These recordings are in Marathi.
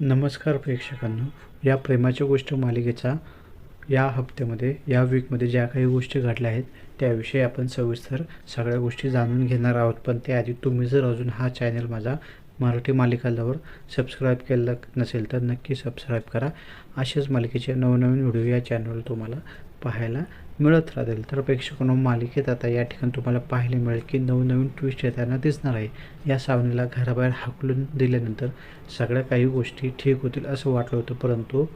नमस्कार प्रेक्षकांनो या प्रेमाच्या गोष्ट मालिकेचा या हप्त्यामध्ये या वीकमध्ये ज्या काही गोष्टी घडल्या आहेत त्याविषयी आपण सविस्तर सगळ्या गोष्टी जाणून घेणार आहोत. पण त्याआधी तुम्ही जर अजून हा चॅनल माझा मराठी मालिकालावर सबस्क्राईब केलं नसेल तर नक्की सबस्क्राईब करा. अशाच मालिकेचे नवनवीन व्हिडिओ या चॅनलवर तुम्हाला पाहायला मिळत राहतील. तर प्रेक्षकांनो मालिकेत आता या ठिकाणी तुम्हाला पाहायला मिळेल की नवनवीन ट्विस्ट येताना दिसणार आहे. या सावनीला घराबाहेर हाकलून दिल्यानंतर सगळ्या काही गोष्टी ठीक होतील असं वाटलं होतं. परंतु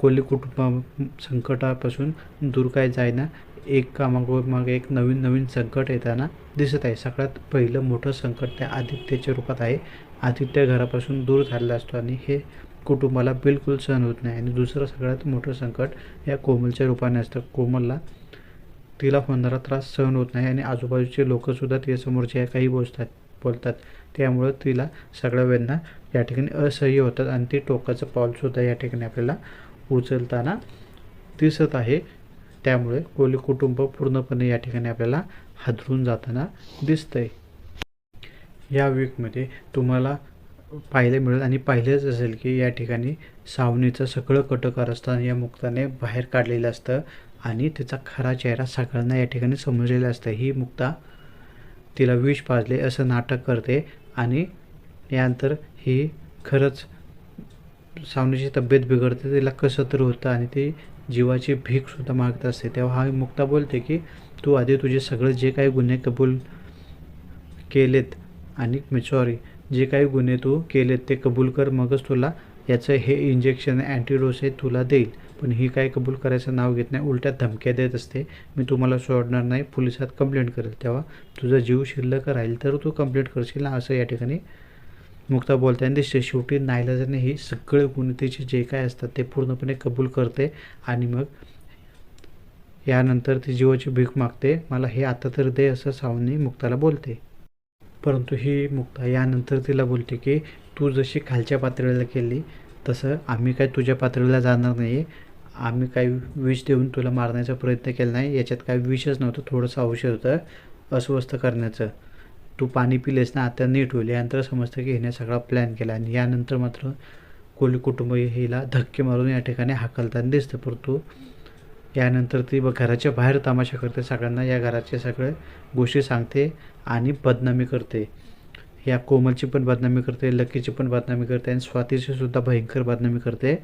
कोली कुटुंबा संकटापासून दूर काय जायना एक कामामागे एक नवीन नवीन संकट येताना दिसत आहे. सगळ्यात पहिलं मोठं संकट त्या आदित्यच्या रूपात आहे. आदित्य घरापासून दूर झालेला असतो आणि हे कुटुंबाला बिलकुल सहन होत नाही. आणि दुसरं सगळ्यात मोठं संकट या कोमलच्या रूपाने असतं. कोमलला तिला होणारा त्रास सहन होत नाही आणि आजूबाजूचे लोकंसुद्धा तिच्यासमोर जे काही बोलतात बोलतात. त्यामुळं तिला सगळ्या वेदना या ठिकाणी असह्य होतात आणि ती टोकाचं पाऊलसुद्धा या ठिकाणी आपल्याला उचलताना दिसत आहे. त्यामुळे कोली कुटुंब पूर्णपणे या ठिकाणी आपल्याला हादरून जाताना दिसतंय. या वीकमध्ये तुम्हाला पाहायला मिळेल आणि पाहिलेच असेल की या ठिकाणी सावनीचं सगळं कटकार असतं या मुक्ताने बाहेर काढलेलं असतं आणि तिचा खरा चेहरा सगळ्यांना या ठिकाणी समजलेला असतं. ही मुक्ता तिला विष पाजले असं नाटक करते आणि यानंतर ही खरंच सावनीची तब्येत बिघडते तिला कसं तर होतं आणि ती जीवाची भीकसुद्धा मागत असते. तेव्हा हा मुक्ता बोलते की तू आधी तुझे सगळे जे काही गुन्हे कबूल केलेत आणि सॉरी जे काही गुन्हे तू केलेत ते कबूल कर मगच तुला याचं हे इंजेक्शन अँटीडोस आहे तुला देईल. पण ही काय कबूल करायचं नाव घेत नाही उलट्या धमक्या देत असते. मी तुम्हाला सोडणार नाही पोलिसात कंप्लेंट करेल. तेव्हा तुझा जीव शिल्लक राहील तर तू कंप्लेंट करशील ना असं या ठिकाणी मुक्ता बोलताना दिसते शेवटी नाईलाजाने ही सगळे गुन्हे तिचे जे काय असतात ते पूर्णपणे कबूल करते. आणि मग यानंतर ती जीवाची भीक मागते. मला हे आता तर दे असं सावनी मुक्ताला बोलते. परंतु ही मुक्ता यानंतर तिला बोलते की तू जशी खालच्या पातळीला केली तसं आम्ही काय तुझ्या पातळीला जाणार नाही आम्ही काही विष देऊन तुला मारण्याचा प्रयत्न केला नाही. याच्यात काही विषच नव्हतं. थोडंसं औषध होतं अस्वस्थ करण्याचं. तू पाणी पिलेस ना आता नीट होईल. यानंतर समजतं की हिने सगळा प्लॅन केला आणि यानंतर मात्र कोली कुटुंब हिला धक्के मारून या ठिकाणी हाकलताना दिसतं. परंतु त्यानंतर ती ब घराच्या बाहेर तमाशा करते. सगळ्यांना या घराचे सगळे गोष्टी सांगते आणि बदनामी करते. या कोमलची पण बदनामी करते लकीची पण बदनामी करते आणि स्वातीची सुद्धा भयंकर बदनामी करते.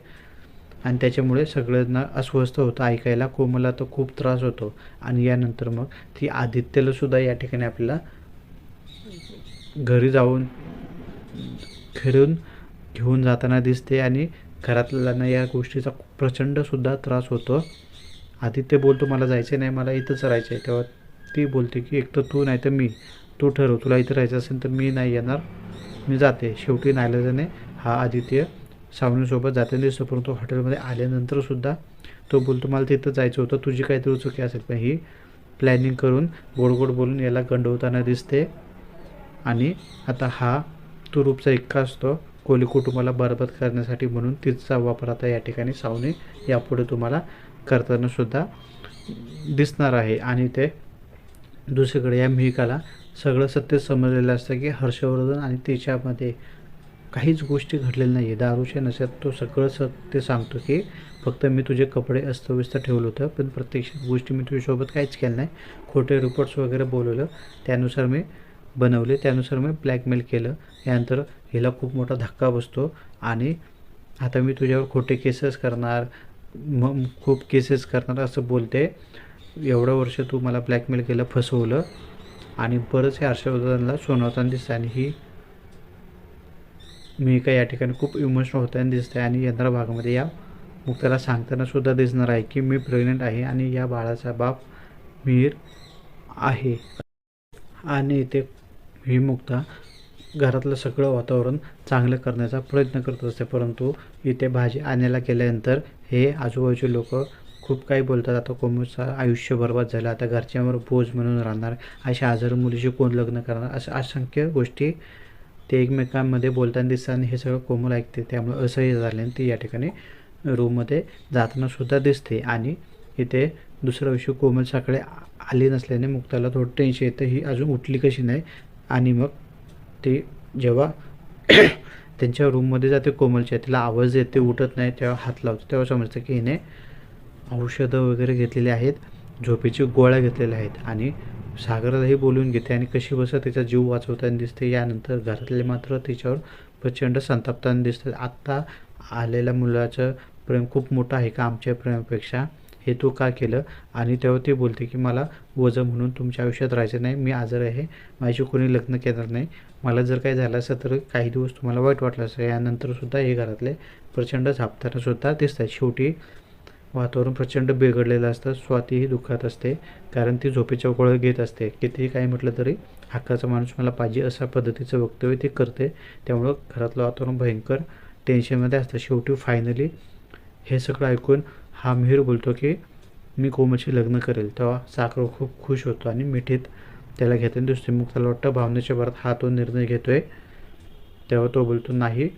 आणि त्याच्यामुळे सगळ्यांना अस्वस्थ होतं. ऐकायला कोमला तर खूप त्रास होतो. आणि यानंतर मग ती आदित्यला सुद्धा या ठिकाणी आपल्याला घरी जाऊन खेळून घेऊन जाताना दिसते आणि घरातल्यांना या गोष्टीचा प्रचंडसुद्धा त्रास होतो. आदित्य बोलतो मला जायचं नाही मला इथंच राहायचं आहे तेव्हा ती बोलते की एक तर तू नाही तर मी. तू ठरव तुला इथं राहायचं असेल तर मी नाही येणार. मी जाते. शेवटी नायलाजाने हा आदित्य सावनीसोबत जाते. दिसतो परंतु हॉटेलमध्ये आल्यानंतरसुद्धा तो बोलतो मला तिथं जायचं होतं. तुझी काहीतरी चुकी असेल. पण ही प्लॅनिंग करून गोड गोड बोलून याला गंडवताना दिसते. आणि आता हा तो रूपचा इक्का असतो कोली कुटुंबाला बरबाद करण्यासाठी म्हणून तिचा वापर आता या ठिकाणी सावने यापुढे तुम्हाला करताना सुद्धा दिसणार आहे. आणि ते दुसरीकडे या मिहिकाला सगळं सत्य समजलेलं असतं की हर्षवर्धन आणि तिच्यामध्ये काहीच गोष्टी घडलेल्या नाही आहे दारूच्या नशेत तो सगळं सत्य सांगतो की फक्त मी तुझे कपडे अस्तव्यस्त ठेवलं होतं पण प्रत्यक्षात गोष्टी मी तुझ्यासोबत काहीच केलं नाही. खोटे रिपोर्ट्स वगैरे बोलवलं त्यानुसार मी बनवले त्यानुसार मी ब्लॅकमेल केलं. यानंतर हिला खूप मोठा धक्का बसतो आणि आता मी तुझ्यावर खोटे केसेस करणार मग खूप केसेस करणार असं बोलते. एवढं वर्ष तू मला ब्लॅकमेल केलं फसवलं. आणि बरंच हे हर्षवर्धनला सोनवताना दिसतं आणि ही मी काय या ठिकाणी खूप इमोशनल होताना दिसते आणि यंत्र भागामध्ये या मुक्ताला सांगताना सुद्धा दिसणार आहे की मी प्रेग्नेंट आहे आणि या बाळाचा बाप मीर आहे. आणि इथे ही मुक्ता घरातलं सगळं वातावरण चांगलं करण्याचा प्रयत्न करत असते. परंतु इथे भाजी आणायला केल्यानंतर हे आजूबाजूचे लोक खूप काही बोलतात. आता कोमलचं आयुष्य बरबाद झालं. आता घरच्यांवर बोज म्हणून राहणार. अशा आजार मुलीशी कोण लग्न करणार? अशा असंख्य गोष्टी ते एकमेकांमध्ये बोलताना दिसतात आणि हे सगळं कोमल ऐकते. त्यामुळे असह्य झाल्याने ती या ठिकाणी रूममध्ये जातानासुद्धा दिसते. आणि इथे दुसरा विषय कोमल सकाळी आली नसल्याने मुक्ताला थोडं टेन्शन येतं. ही अजून उठली कशी नाही? आणि मग ती जेव्हा त्यांच्या रूममध्ये जाते कोमलच्या तिला आवाज येते उठत नाही तेव्हा हात लावतो तेव्हा समजतं की हिने औषधं वगैरे घेतलेली आहेत झोपेची गोळ्या घेतलेल्या आहेत आणि सागरालाही बोलून घेते आणि कशी बसं तिचा जीव वाचवताना दिसते. यानंतर घरातले मात्र तिच्यावर प्रचंड संतापताना दिसतात. आत्ता आलेल्या मुलाचं प्रेम खूप मोठं आहे का? आमच्या प्रेमापेक्षा हे तू का केलं? आणि तेव्हा ती बोलते की मला वजन म्हणून तुमच्या आयुष्यात राहायचं नाही. मी आजार आहे. माझी कोणी लग्न केलं नाही. मला जर काही झालं असतं तर काही दिवस तुम्हाला वाईट वाटलं असतं यानंतरसुद्धा हे घरातले प्रचंड झापतानासुद्धा दिसतात. शेवटी वातावरण प्रचंड बिघडलेलं असतं. स्वातीही दुःखात असते. कारण ती झोपेच्या गोळ्या घेत असते. कितीही काही म्हटलं तरी हक्काचा माणूस मला पाहिजे अशा पद्धतीचं वक्तव्य ती करते. त्यामुळं घरातलं वातावरण भयंकर टेन्शनमध्ये असतं. शेवटी फायनली हे सगळं ऐकून हा मिहीर बोलतो की मी कोमलशी लग्न करेल. तेव्हा साखर खूप खुश होतो आणि मिठीत त्याला घेताना दिसतो मग त्याला वाटतं भावनेच्या भरात हा तो निर्णय घेतो आहे तेव्हा तो बोलतो नाही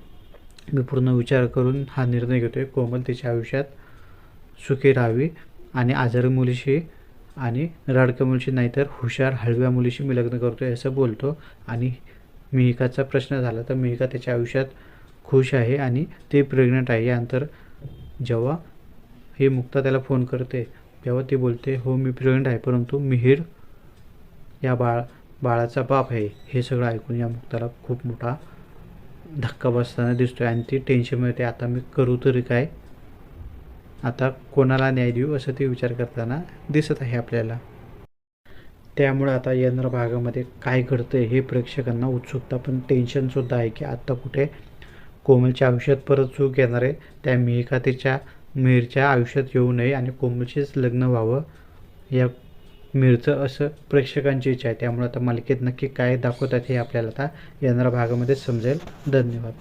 मी पूर्ण विचार करून हा निर्णय घेतो आहे कोमल तिच्या आयुष्यात सुखी राहावी आणि आजारी मुलीशी आणि रडक्या मुलीशी नाहीतर हुशार हळव्या मुलीशी मी लग्न करतो आहे असं बोलतो. आणि मिहिकाचा प्रश्न झाला तर मिहिका त्याच्या आयुष्यात खुश आहे आणि ते प्रेग्नंट आहे. यानंतर जेव्हा हे मुक्ता त्याला फोन करते. तेव्हा ती बोलते हो मी प्रेग्नंट आहे परंतु मिहीर या बाळ बाळाचा बाप आहे. हे सगळं ऐकून या मुक्ताला खूप मोठा धक्का बसताना दिसतो आहे आणि ती टेन्शनमध्ये येते आता मी करू तरी काय? आता कोणाला न्याय देऊ? असं ते विचार करताना दिसत आहे आपल्याला. त्यामुळे आता येणाऱ्या भागामध्ये काय घडतं हे प्रेक्षकांना उत्सुकता पण टेन्शनसुद्धा आहे की आत्ता कुठे कोमलच्या आयुष्यात परत चूक येणार आहे? त्या मिहिका तिच्या मिरच्या आयुष्यात येऊ नये आणि कोमलशीच लग्न व्हावं या मिरचं असं प्रेक्षकांची इच्छा आहे. त्यामुळे आता मालिकेत नक्की काय दाखवतात हे आपल्याला आता येणाऱ्या भागामध्ये समजेल. धन्यवाद.